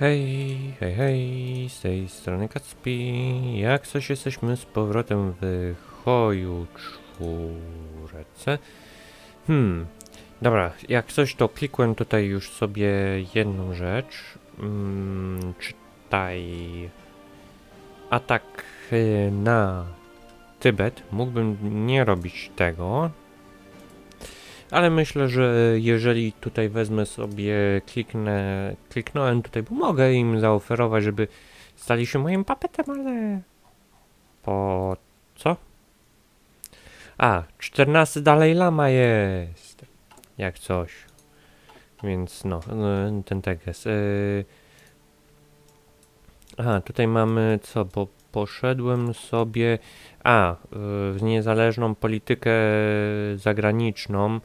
Hej, hej, hej, z tej strony Kacpi. Jak coś jesteśmy z powrotem w Hoju czwórce. Hmm, dobra, jak coś to klikłem tutaj już sobie jedną rzecz. Hmm, czytaj. Atak y, na Tybet. Mógłbym nie robić tego, ale myślę, że jeżeli tutaj wezmę sobie, kliknę, kliknąłem tutaj, bo mogę im zaoferować, żeby stali się moim papetem, ale po co? A, 14 Dalej Lama jest, jak coś. Więc no, no, ten tekst. Yy... Aha, tutaj mamy co, bo poszedłem sobie, a, yy, w niezależną politykę zagraniczną.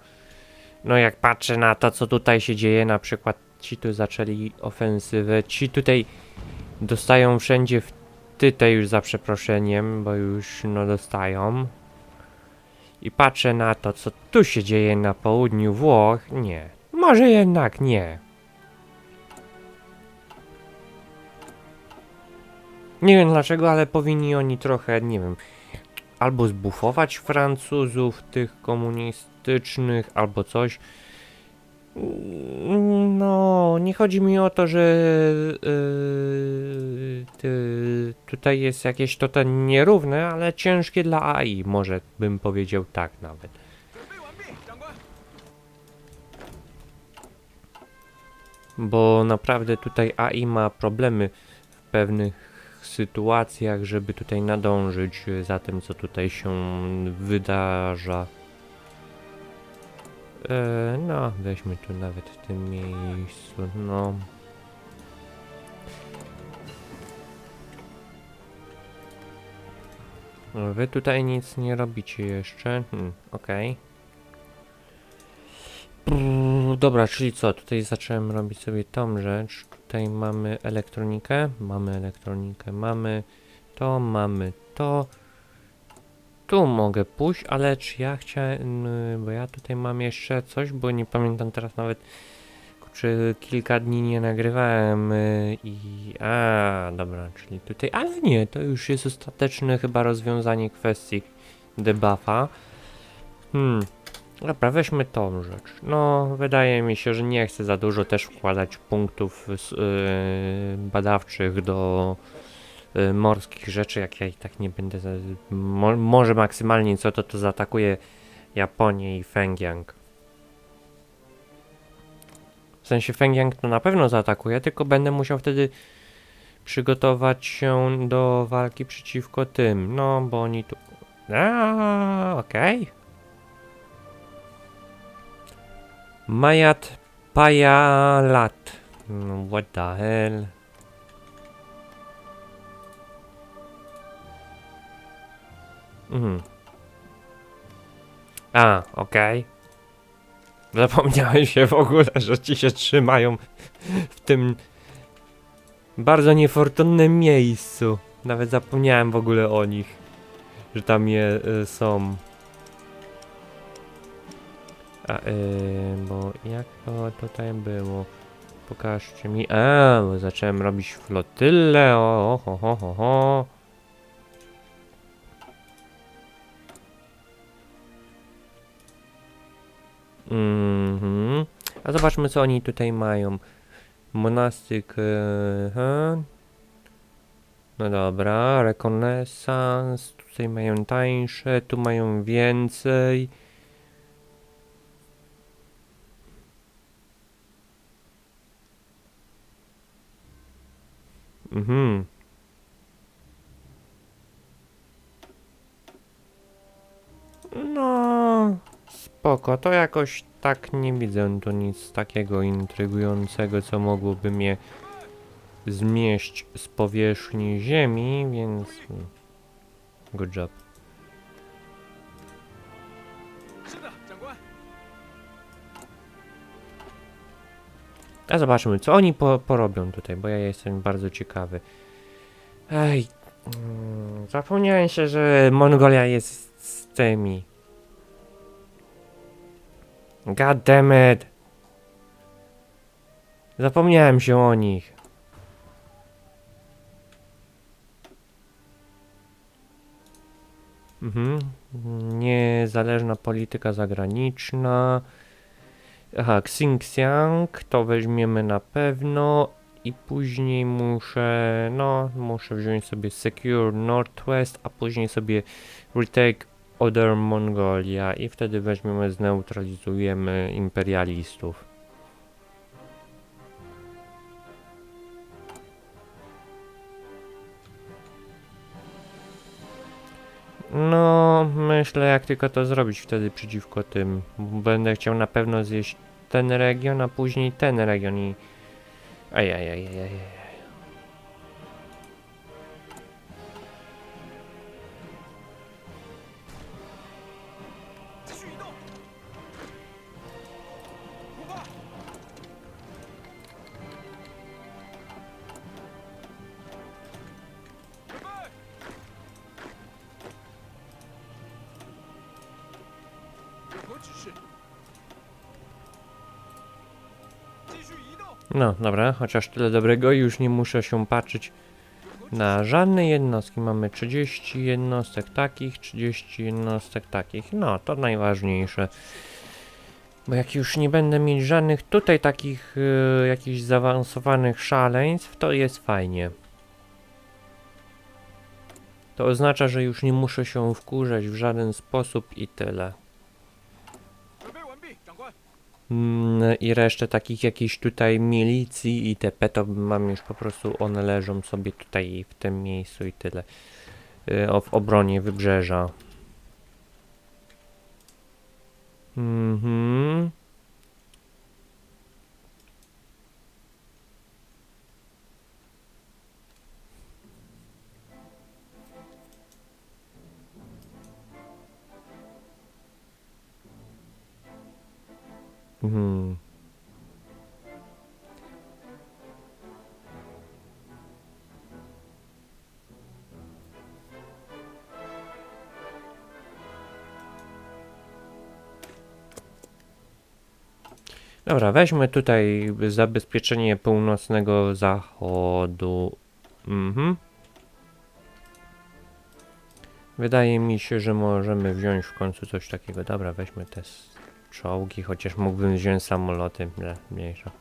No jak patrzę na to, co tutaj się dzieje, na przykład ci tu zaczęli ofensywę, ci tutaj dostają wszędzie w tytę już za przeproszeniem, bo już no dostają. I patrzę na to, co tu się dzieje na południu Włoch, nie. Może jednak nie. Nie wiem dlaczego, ale powinni oni trochę, nie wiem, albo zbufować Francuzów tych komunistycznych, albo coś. No, nie chodzi mi o to, że yy, tutaj jest jakieś to ten nierówne, ale ciężkie dla AI, może bym powiedział tak nawet. Bo naprawdę tutaj AI ma problemy w pewnych sytuacjach, żeby tutaj nadążyć e, za tym, co tutaj się wydarza. E, no, weźmy tu nawet w tym miejscu, no. No, Wy tutaj nic nie robicie jeszcze. Hmm, okej. Dobra, czyli co? Tutaj zacząłem robić sobie tą rzecz. Tutaj mamy elektronikę, mamy elektronikę, mamy to, mamy to. Tu mogę pójść, ale czy ja chciałem, bo ja tutaj mam jeszcze coś, bo nie pamiętam teraz nawet, czy kilka dni nie nagrywałem y, i... A, dobra, czyli tutaj, ale nie, to już jest ostateczne chyba rozwiązanie kwestii debuffa. Hmm, Dobra, weźmy tą rzecz. No, wydaje mi się, że nie chcę za dużo też wkładać punktów yy, badawczych do yy, morskich rzeczy, jak ja i tak nie będę. Za, mo, może maksymalnie co to to zaatakuje Japonię i Fengyang. W sensie Fengyang to na pewno zaatakuje, tylko będę musiał wtedy przygotować się do walki przeciwko tym. No, bo oni tu. A, okej. Mayat Payalat. No, What the hell? Mhm. A, okej. Zapomniałem się w ogóle, że ci się trzymają w tym bardzo niefortunnym miejscu. Nawet zapomniałem w ogóle o nich, że tam je y, są. A, yy, bo jak to tutaj było? Pokażcie mi. A, bo zacząłem robić flotylę. O, ho, ho, ho, ho. Mhm. A zobaczmy, co oni tutaj mają. Monastyk. Yy. No dobra, rekonesans. Tutaj mają tańsze, tu mają więcej. Mhm. No, spoko. To jakoś tak nie widzę tu nic takiego intrygującego, co mogłoby mnie zmieść z powierzchni ziemi, więc... Good job. A zobaczmy, co oni po, porobią tutaj, bo ja jestem bardzo ciekawy. Ej, mm, zapomniałem się, że Mongolia jest z tymi. God damn it. Zapomniałem się o nich. Mhm. Niezależna polityka zagraniczna. Aha, Xinjiang to weźmiemy na pewno. I później muszę, no, muszę wziąć sobie Secure Northwest, a później sobie Retake Other Mongolia i wtedy weźmiemy, zneutralizujemy imperialistów. No, myślę jak tylko to zrobić wtedy przeciwko tym. Będę chciał na pewno zjeść ten region, a później ten region i... Ajajajajaj. No dobra, chociaż tyle dobrego i już nie muszę się patrzeć na żadne jednostki. Mamy 30 jednostek takich, 30 jednostek takich. No, to najważniejsze. Bo jak już nie będę mieć żadnych tutaj takich yy, jakichś zaawansowanych szaleństw, to jest fajnie. To oznacza, że już nie muszę się wkurzać w żaden sposób i tyle. Mm, i resztę takich jakichś tutaj milicji i te peto mam już po prostu, one leżą sobie tutaj w tym miejscu i tyle. O, w obronie wybrzeża. Mhm. Mhm. Dobra, weźmy tutaj zabezpieczenie północnego zachodu. Mhm. Wydaje mi się, że możemy wziąć w końcu coś takiego. Dobra, weźmy te s- czołgi, chociaż mógłbym wziąć samoloty, ale mniejsza.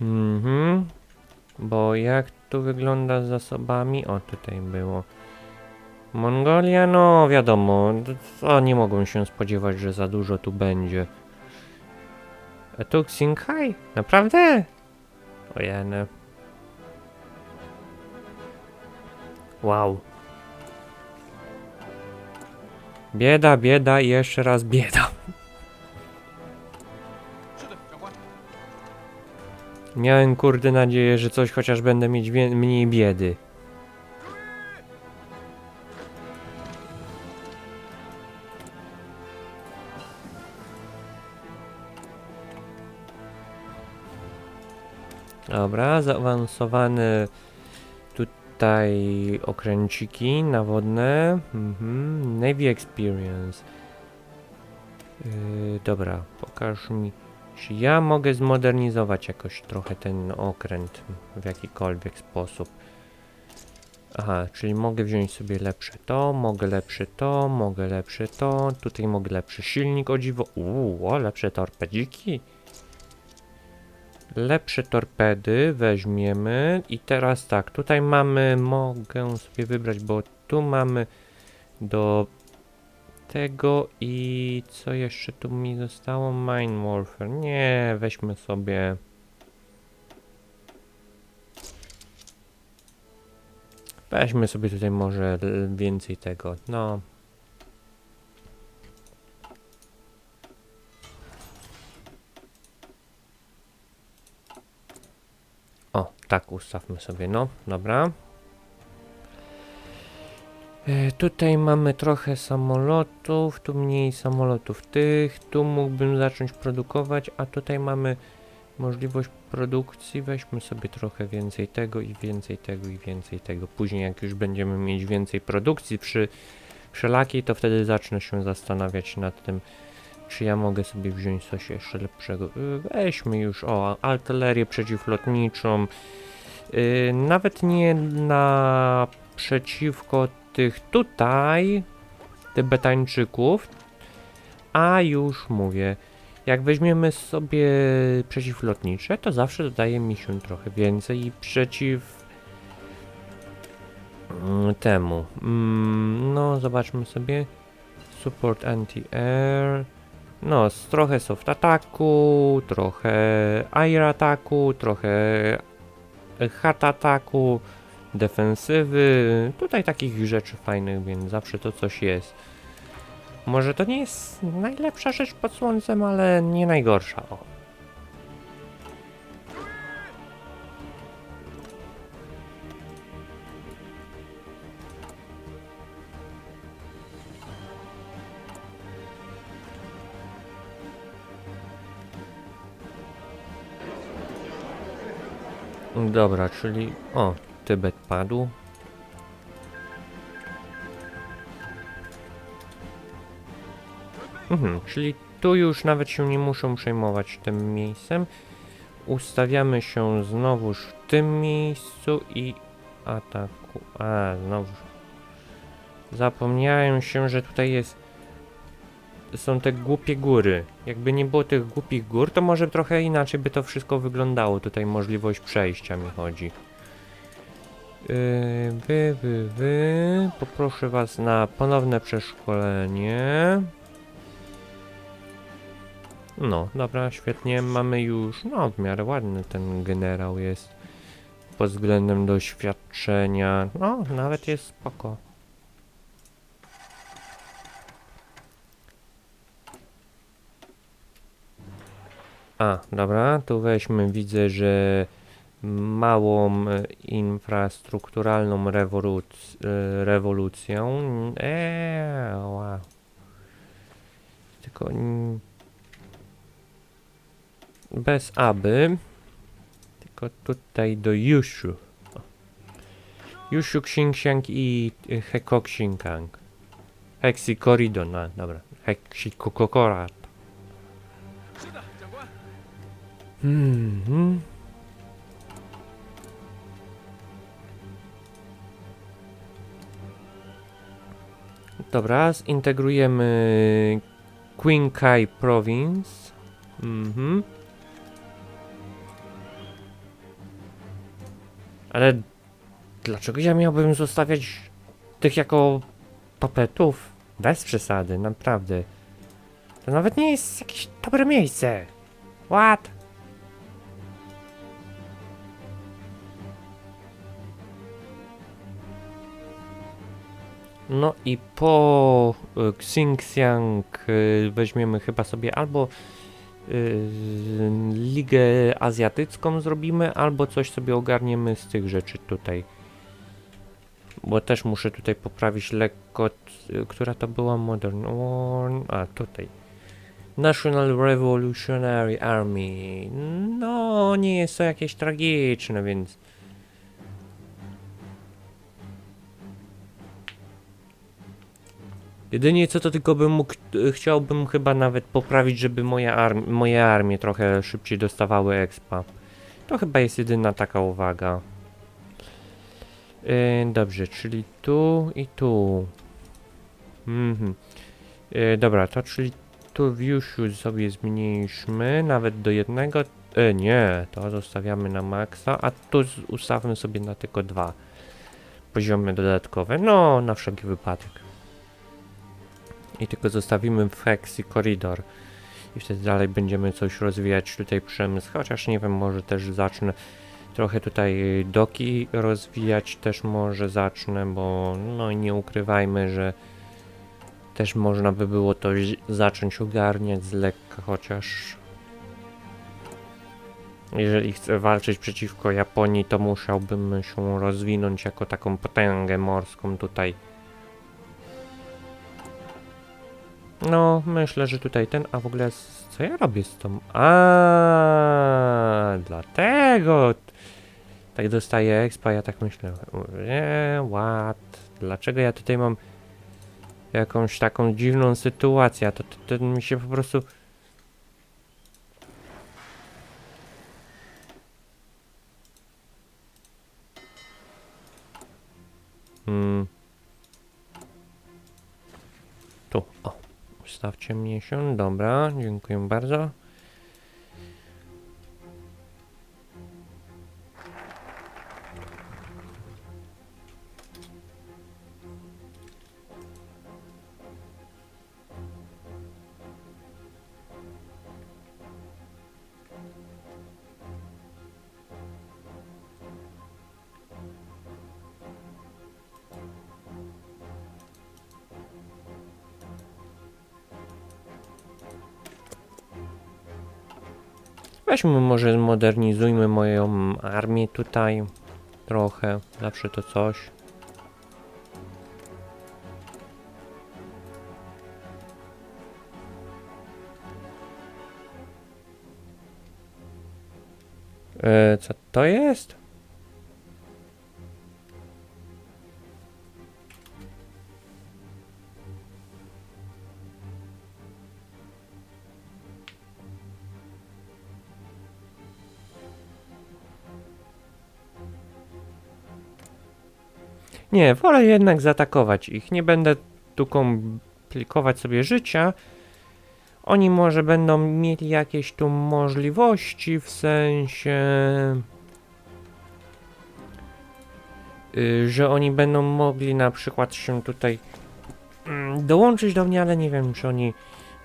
Mhm. Bo jak tu wygląda z zasobami? O, tutaj było. Mongolia, no wiadomo, to nie mogą się spodziewać, że za dużo tu będzie. A tu Xinghai? Naprawdę? Ojeny. Wow. Bieda, bieda i jeszcze raz bieda. Miałem kurde nadzieję, że coś chociaż będę mieć mniej biedy. Dobra, zaawansowane tutaj okręciki nawodne. Mhm. Navy Experience. Yy, dobra, pokaż mi. Czy ja mogę zmodernizować jakoś trochę ten okręt w jakikolwiek sposób? Aha, czyli mogę wziąć sobie lepsze to, mogę lepsze to, mogę lepsze to, tutaj mogę lepszy silnik o dziwo. Uuu, o, lepsze torpedziki. Lepsze torpedy weźmiemy i teraz tak, tutaj mamy, mogę sobie wybrać, bo tu mamy do tego i co jeszcze tu mi zostało? Mine Warfare. Nie, weźmy sobie. Weźmy sobie tutaj może więcej tego. No. O, tak ustawmy sobie, no, dobra. E, Tutaj mamy trochę samolotów, tu mniej samolotów tych, tu mógłbym zacząć produkować, a tutaj mamy możliwość produkcji, weźmy sobie trochę więcej tego i więcej tego i więcej tego. Później jak już będziemy mieć więcej produkcji przy wszelakiej, to wtedy zacznę się zastanawiać nad tym, czy ja mogę sobie wziąć coś jeszcze lepszego. Y, Weźmy już, o, artylerię przeciwlotniczą. Y, Nawet nie na przeciwko tych tutaj Tybetańczyków, a już mówię, jak weźmiemy sobie przeciwlotnicze, to zawsze dodaje mi się trochę więcej i przeciw mm, temu. Mm, No, zobaczmy sobie. Support anti-air. No, trochę soft ataku, trochę air ataku, trochę hard ataku, defensywy. Tutaj takich rzeczy fajnych, więc zawsze to coś jest. Może to nie jest najlepsza rzecz pod słońcem, ale nie najgorsza. O. Dobra, czyli... O, Tybet padł. Mhm, czyli tu już nawet się nie muszą przejmować tym miejscem. Ustawiamy się znowuż w tym miejscu i ataku. A, znowu. Zapomniałem się, że tutaj jest. Są te głupie góry. Jakby nie było tych głupich gór, to może trochę inaczej by to wszystko wyglądało. Tutaj możliwość przejścia mi chodzi. Yy, wy, wy, wy. Poproszę was na ponowne przeszkolenie. No, dobra, świetnie. Mamy już, no, w miarę ładny ten generał jest. Pod względem doświadczenia. No, nawet jest spoko. A, dobra, tu weźmy, widzę, że małą e, infrastrukturalną rewoluc e, rewolucją. Eee, wow. Tylko bez aby. Tylko tutaj do Yushu. Yushu Xinjiang i y, Heko Xinjiang. Hexi Corridor, no dobra. Hexi Mhm. Dobra, zintegrujemy Qinghai Province. Mhm. Ale dlaczego ja miałbym zostawiać tych jako papetów? Bez przesady, naprawdę. To nawet nie jest jakieś dobre miejsce. What? No i po y, Xinjiang y, weźmiemy chyba sobie albo y, Ligę Azjatycką zrobimy, albo coś sobie ogarniemy z tych rzeczy tutaj. Bo też muszę tutaj poprawić lekko, która to była Modern War, a tutaj. National Revolutionary Army. No, nie jest to jakieś tragiczne, więc Jedynie co to tylko bym mógł, e, chciałbym chyba nawet poprawić, żeby moja arm moje armie trochę szybciej dostawały expa. To chyba jest jedyna taka uwaga. Yy, dobrze, czyli tu i tu. Mhm. Yy, dobra, to czyli tu Yushu sobie zmniejszmy nawet do jednego. Nie, to zostawiamy na maksa, a tu ustawmy sobie na tylko dwa poziomy dodatkowe. No, na wszelki wypadek. I tylko zostawimy w Hexi Corridor. I wtedy dalej będziemy coś rozwijać tutaj przemysł. Chociaż nie wiem, może też zacznę trochę tutaj doki rozwijać. Też może zacznę, bo no nie ukrywajmy, że też można by było to zacząć ogarniać z lekka, chociaż jeżeli chcę walczyć przeciwko Japonii, to musiałbym się rozwinąć jako taką potęgę morską tutaj. No, myślę, że tutaj ten, a w ogóle co ja robię z tą? A, dlatego tak dostaję expa, ja tak myślę. Nie, what? Dlaczego ja tutaj mam jakąś taką dziwną sytuację, to, to, to mi się po prostu... Hmm. Tu, o. Ustawcie mnie się, dobra, dziękuję bardzo. Weźmy może zmodernizujmy moją armię tutaj trochę, zawsze to coś. E, co to jest? Nie, wolę jednak zaatakować ich. Nie będę tu komplikować sobie życia. Oni może będą mieli jakieś tu możliwości w sensie. y, że oni będą mogli na przykład się tutaj mm, dołączyć do mnie, ale nie wiem czy oni.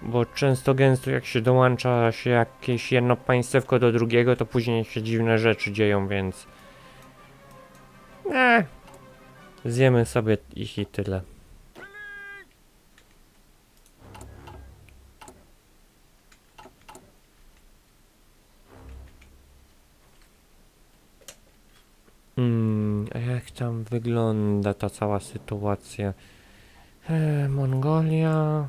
Bo często gęsto jak się dołącza się jakieś jedno państewko do drugiego, to później się dziwne rzeczy dzieją, więc. Eh, Zjemy sobie ich i tyle. Hmm, a jak tam wygląda ta cała sytuacja? E, Mongolia.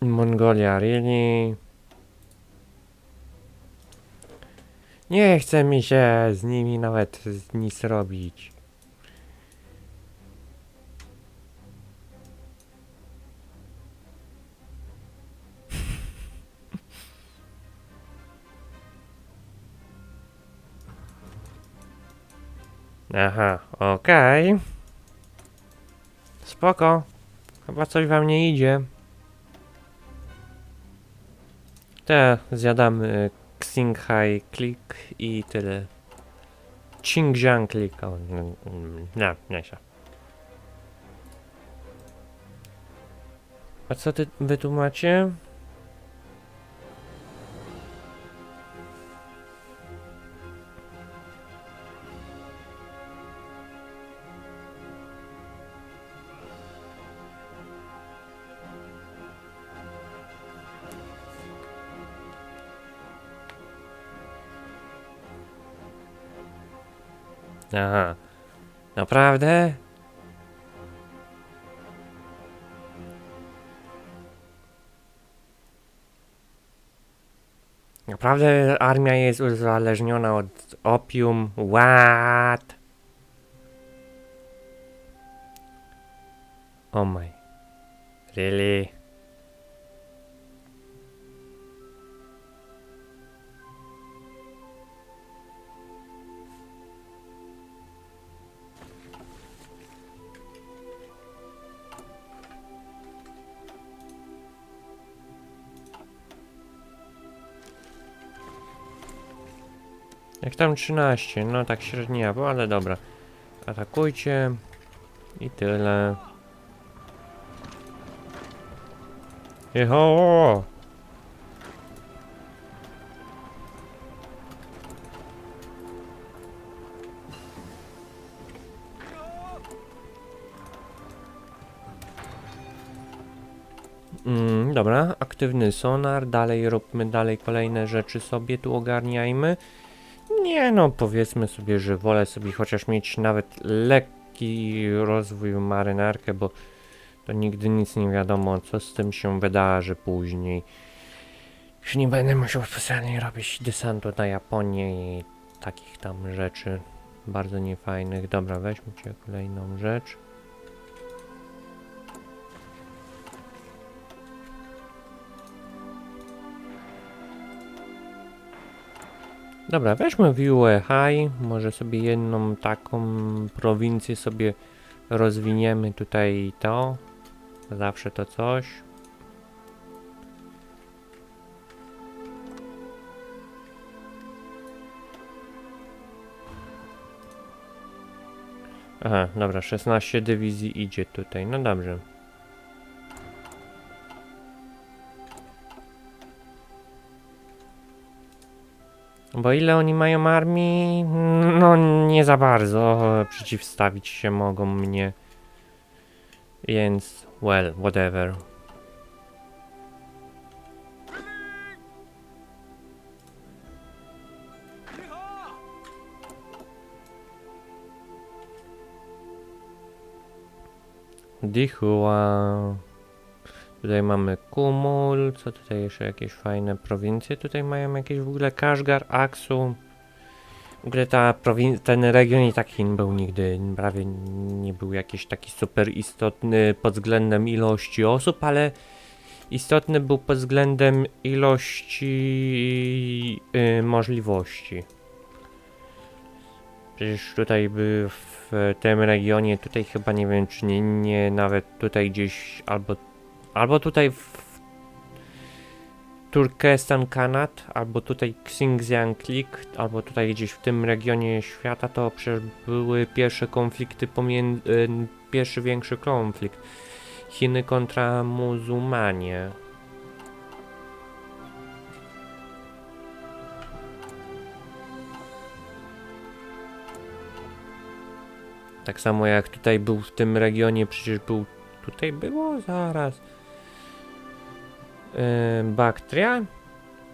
Mongolia, really? Nie chce mi się z nimi nawet nic robić. Aha, okej. Spoko. Chyba coś wam nie idzie. Te zjadamy Xinghai Klik i tyle. Xinjiang Klik. O, nie, nie się. A co ty, wy tu? Naprawdę? Naprawdę armia jest uzależniona od opium? What? Oh my. Really? Jak tam 13, no tak średniawo, ale dobra. Atakujcie. I tyle. Jeho! Mm, dobra, aktywny sonar, dalej róbmy dalej kolejne rzeczy sobie tu ogarniajmy. Nie no, powiedzmy sobie, że wolę sobie chociaż mieć nawet lekki rozwój marynarkę, bo to nigdy nic nie wiadomo, co z tym się wydarzy później. Już nie będę musiał specjalnie robić desantu na Japonię i takich tam rzeczy bardzo niefajnych. Dobra, weźmy cię kolejną rzecz. Dobra, weźmy Viue High. Może sobie jedną taką prowincję sobie rozwiniemy tutaj to. Zawsze to coś. Aha, dobra, 16 dywizji idzie tutaj. No dobrze. Bo ile oni mają armii? No nie za bardzo przeciwstawić się mogą mnie. Więc, well, whatever. Dichua. Tutaj mamy Kumul. Co tutaj jeszcze jakieś fajne prowincje? Tutaj mają jakieś w ogóle Kashgar, Aksu. W ogóle ta ten region i tak był nigdy, prawie nie był jakiś taki super istotny pod względem ilości osób, ale istotny był pod względem ilości y, możliwości. Przecież tutaj w tym regionie, tutaj chyba nie wiem, czy nie, nie nawet tutaj gdzieś, albo, albo tutaj w Turkestan Kanat, albo tutaj Xinjiang Klik, albo tutaj gdzieś w tym regionie świata, to przecież były pierwsze konflikty pomiędzy, pierwszy większy konflikt. Chiny kontra muzułmanie. Tak samo jak tutaj był w tym regionie, przecież był. Tutaj było zaraz. Baktria?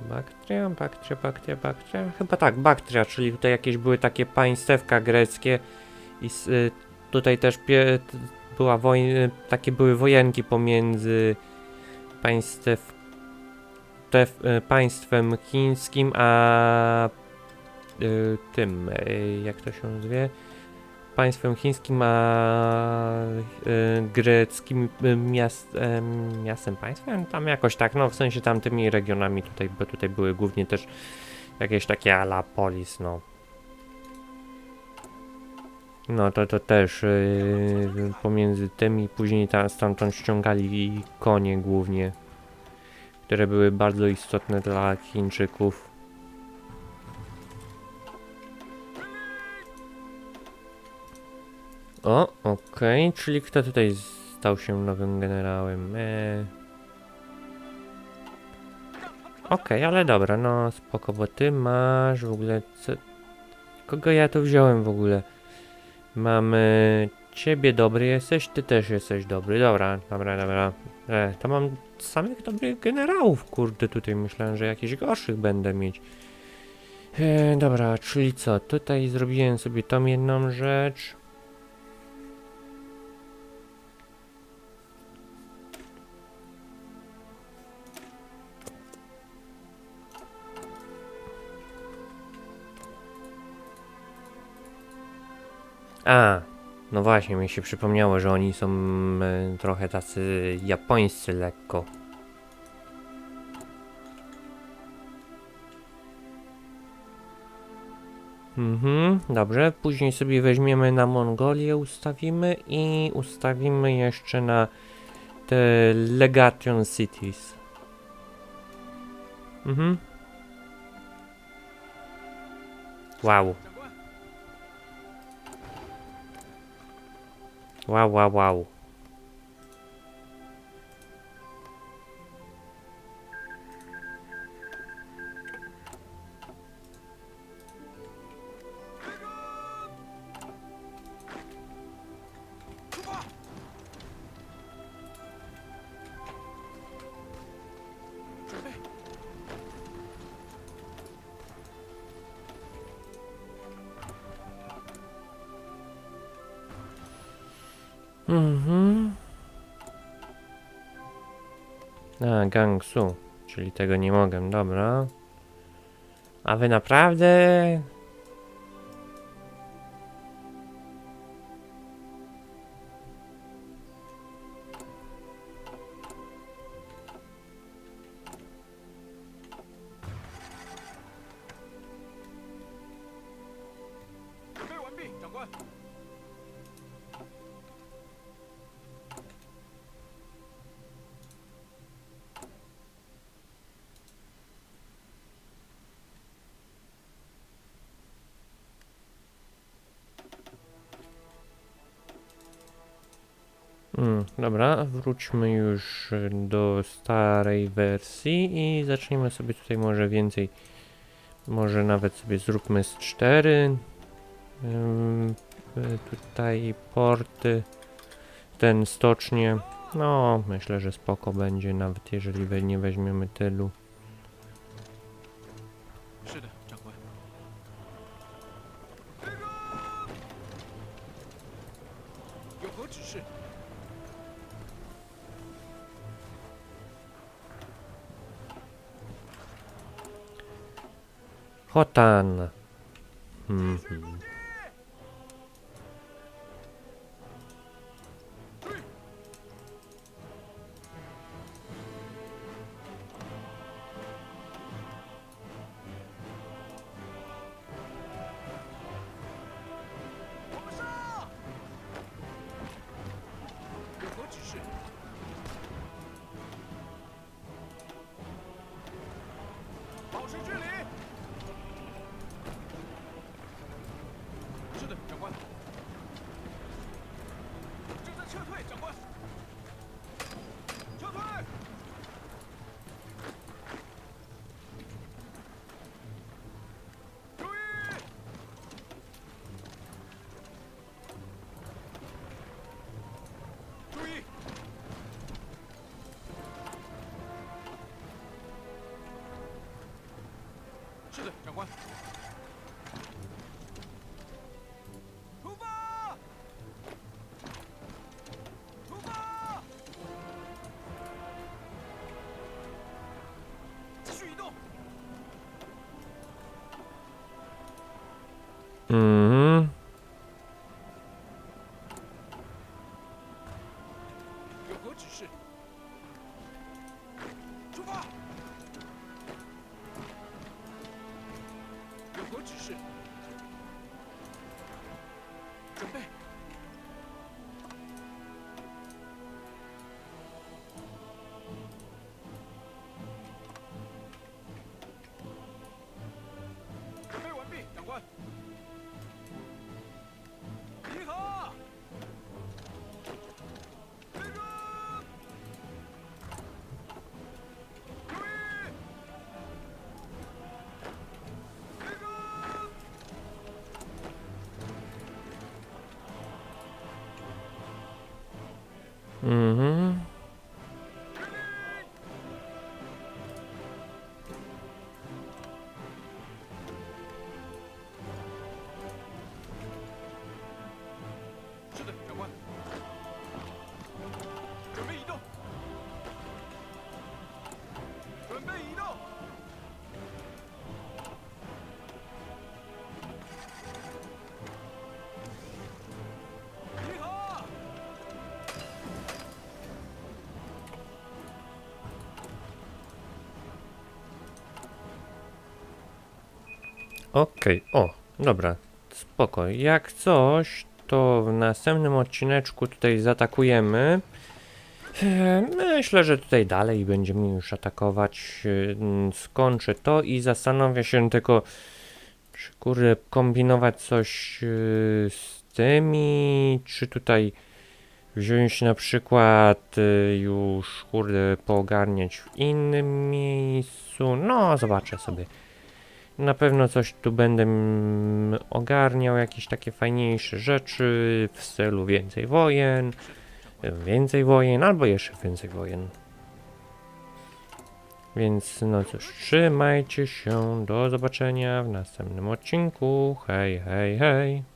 Baktria, Baktria, Baktria, Baktria. Chyba tak, Baktria, czyli tutaj jakieś były takie państewka greckie i y, tutaj też była wojna, takie były wojenki pomiędzy tef, y, państwem chińskim a y, tym, y, jak to się nazywa? Państwem chińskim a y, greckim y, miast, em, miastem państwem, tam jakoś tak, no w sensie tamtymi regionami tutaj, bo tutaj były głównie też jakieś takie ala polis, no. No to to też y, pomiędzy tymi później tam stamtąd ściągali konie głównie, które były bardzo istotne dla Chińczyków. O, okej, czyli kto tutaj stał się nowym generałem? Eee. Okej, ale dobra, no spoko, bo ty masz w ogóle co... Kogo ja tu wziąłem w ogóle? Mamy... Ciebie dobry jesteś, ty też jesteś dobry, dobra, dobra, dobra. E, to mam samych dobrych generałów, kurde, tutaj myślałem, że jakichś gorszych będę mieć. E, dobra, czyli co, tutaj zrobiłem sobie tą jedną rzecz. A, no właśnie, mi się przypomniało, że oni są e, trochę tacy japońscy lekko. Mhm, dobrze. Później sobie weźmiemy na Mongolię, ustawimy i ustawimy jeszcze na te Legation Cities. Mhm. Wow. Uau, uau, uau. Gangsu. Czyli tego nie mogę, dobra. A wy naprawdę? Mm, dobra, wróćmy już do starej wersji i zacznijmy sobie tutaj może więcej. Może nawet sobie zróbmy z 4. Ym, y, tutaj porty, ten stocznie. No, myślę, że spoko będzie, nawet jeżeli nie weźmiemy tylu. พ่อตาลนะอืม 长官。出发！出发！继续移动。嗯 Mhm. Okej, o, dobra, spoko. Jak coś, to w następnym odcineczku tutaj zaatakujemy. E, Myślę, że tutaj dalej będziemy już atakować. e, mm, Skończę to i zastanowię się tylko, czy kurde kombinować coś e, z tymi, czy tutaj wziąć na przykład już kurde poogarniać w innym miejscu. No, zobaczę sobie. Na pewno coś tu będę ogarniał, jakieś takie fajniejsze rzeczy w stylu więcej wojen, więcej wojen, albo jeszcze więcej wojen. Więc no cóż, trzymajcie się, do zobaczenia w następnym odcinku. Hej, hej, hej.